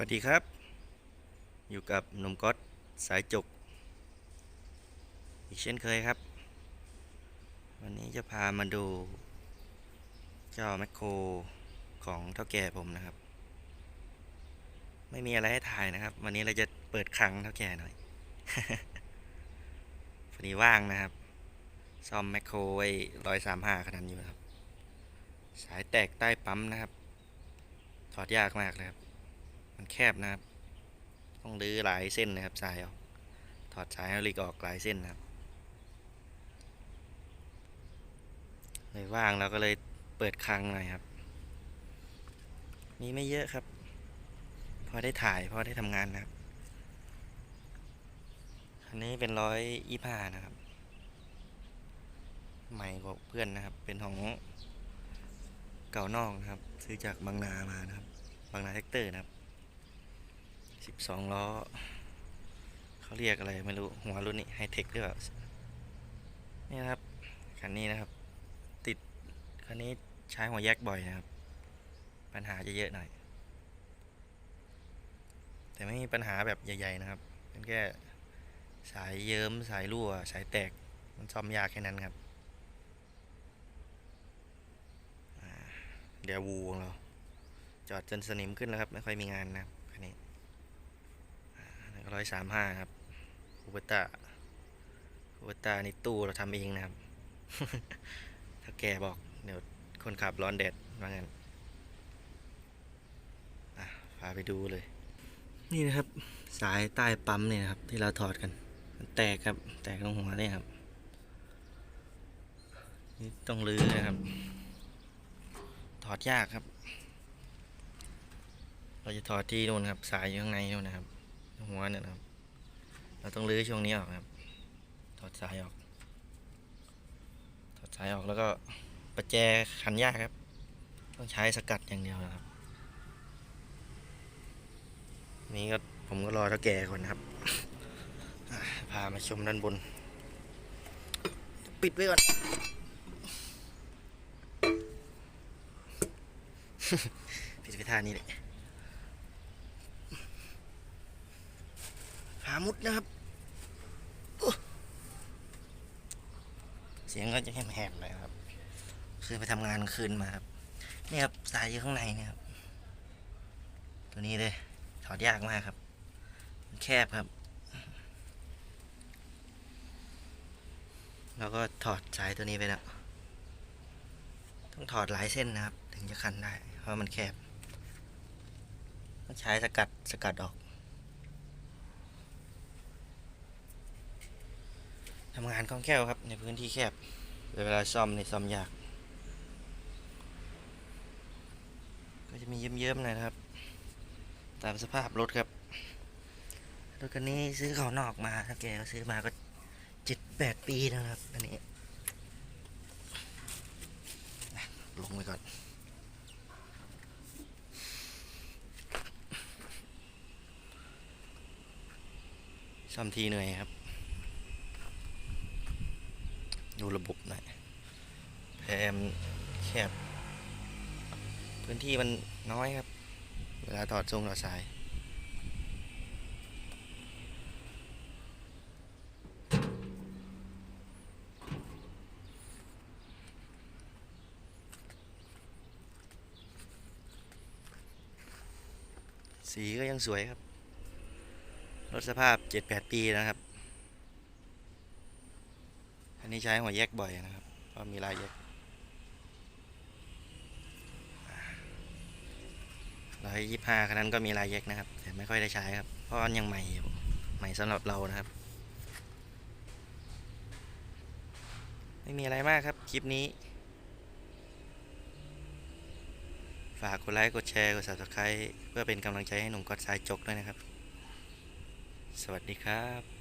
วัสดีครับ อยู่กับหนุ่มก๊อตสายจุกอีกเช่นเคยครับ วันนี้จะพามาดู เจ้าแมคโครของเท่าแก่ผมนะครับ ไม่มีอะไรให้ถ่ายนะครับ วันนี้เราจะเปิดคลังเท่าแก่หน่อยพอดีว่างนะครับ ซ่อมแมคโครไว้ร้อยสามห้าขนาดอยู่นะครับ สายแตกใต้ปั๊มนะครับ ถอดยากมากเลยครับ มันแคบนะครับ ต้องรื้อหลายเส้นนะครับสายออก ถอดสายไฮดรอลิกออกหลายเส้นนะครับเลยว่างเราก็เลยเปิดคลังหน่อยครับ มีไม่เยอะครับ พอได้ถ่ายพอได้ทำงานนะครับ อันนี้เป็นร้อยยี่ห้านะครับ ใหม่กว่าเพื่อนนะครับ เป็นของเก่านอกนะครับ ซื้อจากบางนามานะครับ บางนาแท็กเตอร์นะครับ สิบสองล้อ เขาเรียกอะไรไม่รู้ หัวรุ่นนี้ไฮเทคหรือเปล่า นี่นะครับ คันนี้นะครับ ติด คันนี้ใช้หัวแยกบ่อยนะครับ ปัญหาจะเยอะหน่อย แต่ไม่มีปัญหาแบบใหญ่ ๆ นะครับ เป็นแค่สายเยิ้มสายรั่ว สายแตก มันซ่อมยากแค่นั้นครับเดี๋ยววูของเรา จอดจนสนิมขึ้นแล้วครับ ไม่ค่อยมีงานนะครับ ร้อยสามห้าครับคูเปต้าคูเปต้านี่ตู้เราทำเองนะครับ ถ้าแกบอกเดี๋ยวคนขับร้อนแดดว่างั้นพาไปดูเลย นี่นะครับ สายใต้ปั๊มเนี่ยครับ ที่เราถอดกัน มันแตกครับ แตกตรงหัวเนี่ยครับ นี่ต้องรื้อนะครับ ถอดยากครับ เราจะถอดที่นู่นครับ สายอยู่ข้างในนู่นนะครับ หัวเนี่ยนะครับ เราต้องรื้อช่วงนี้ออกครับ ถอดสายออก ถอดสายออกแล้วก็ประแจขันยากครับ ต้องใช้สกัดอย่างเดียวนะครับ นี่ก็ผมก็รอเท่าแก่ก่อนนะครับ พามาชมด้านบน ปิดไว้ก่อนปิดไปท่านี้เลย หามุดนะครับเสียงก็จะแหบๆหน่อยครับ คือไปทำงานคืนมาครับ นี่ครับสายอยู่ข้างในนี่ครับ ตัวนี้เลย ถอดยากมากครับ แคบครับ แล้วก็ถอดสายตัวนี้ไปแล้ว ต้องถอดหลายเส้นนะครับ ถึงจะคันได้ เพราะมันแคบ ต้องใช้สกัดสกัดออก ทำงานคล่องแคล่วครับ ในพื้นที่แคบ เวลาซ่อมในซ่อมยาก ก็จะมีเยิ้มๆหน่อยนะครับ ตามสภาพรถครับ รถคันนี้ซื้อเขานอกมาถ้าแกก็ซื้อมาก็เจ็ดแปดปีแล้วนะครับ อันนี้ ลงไปก่อนซ่อมทีเหนื่อยครับ ดูระบบหน่อยแพมแคบ พื้นที่มันน้อยครับ เวลาถอดทรงถอสาย สีก็ยังสวยครับ รถสภาพ 7-8 ปีนะครับ อันนี้ใช้หัวแยกบ่อยนะครับเพราะมีลายแยกร้อยยี่ห้าคันนั้นก็มีลายแยกนะครับ แต่ไม่ค่อยได้ใช้ครับ เพราะมันยังใหม่อยู่ใหม่สำหรับเรานะครับ ไม่มีอะไรมากครับ คลิปนี้ ฝากกดไลค์ กดแชร์ กด subscribe เพื่อเป็นกำลังใจให้หนุ่มก๊อดสายจกด้วยนะครับ สวัสดีครับ